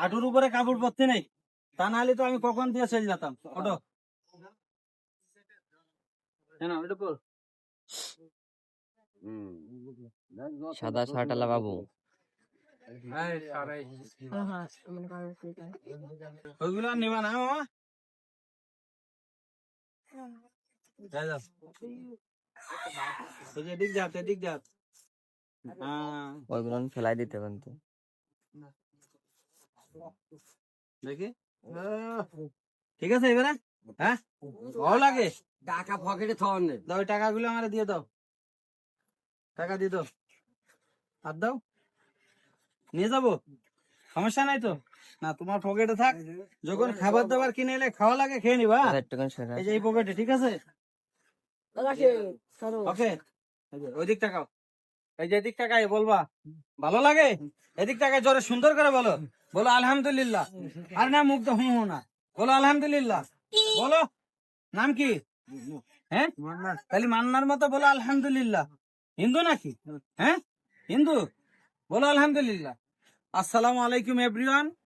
হাঁটুর উপরে কাপড় পরতে নেই। তা নাহলে তো আমি কখন দিয়ে চলে যেতাম? ওটো হ্যাঁ সাদা শার্টালা বাবু। না ওইগুলো ফেলাই দিতে পারেন তো দেখি? ঠিক আছে এবারে? হ্যাঁ? ভালো লাগে। টাকা পকেটে থন দাও টাকাগুলো আমার দিয়ে দাও। টাকা দিয়ে দাও। আর দাও। নিয়ে যাব? সমস্যা নাই তো? না তোমার পকেটে থাক। যখন খাবার দাবার কিনে এলে খাওয়া লাগে খেয়ে নিবা। এই যে এই পকেটে ঠিক আছে? ওকে ওই দিক টাকাও এই যে এদিক টাকায় বলবা ভালো লাগে? এদিক টাকায় জোরে সুন্দর করে বলো। বলো আলহামদুলিল্লাহ। আর না মুখ তো হুঁ হুঁ না। বলো আলহামদুলিল্লাহ। বলো নাম কি? হ্যাঁ? খালি মান্নার মতো বলো আলহামদুলিল্লাহ। হিন্দু নাকি? হ্যাঁ? হিন্দু? বলো আলহামদুলিল্লাহ। আসসালামু আলাইকুম এভরিওয়ান।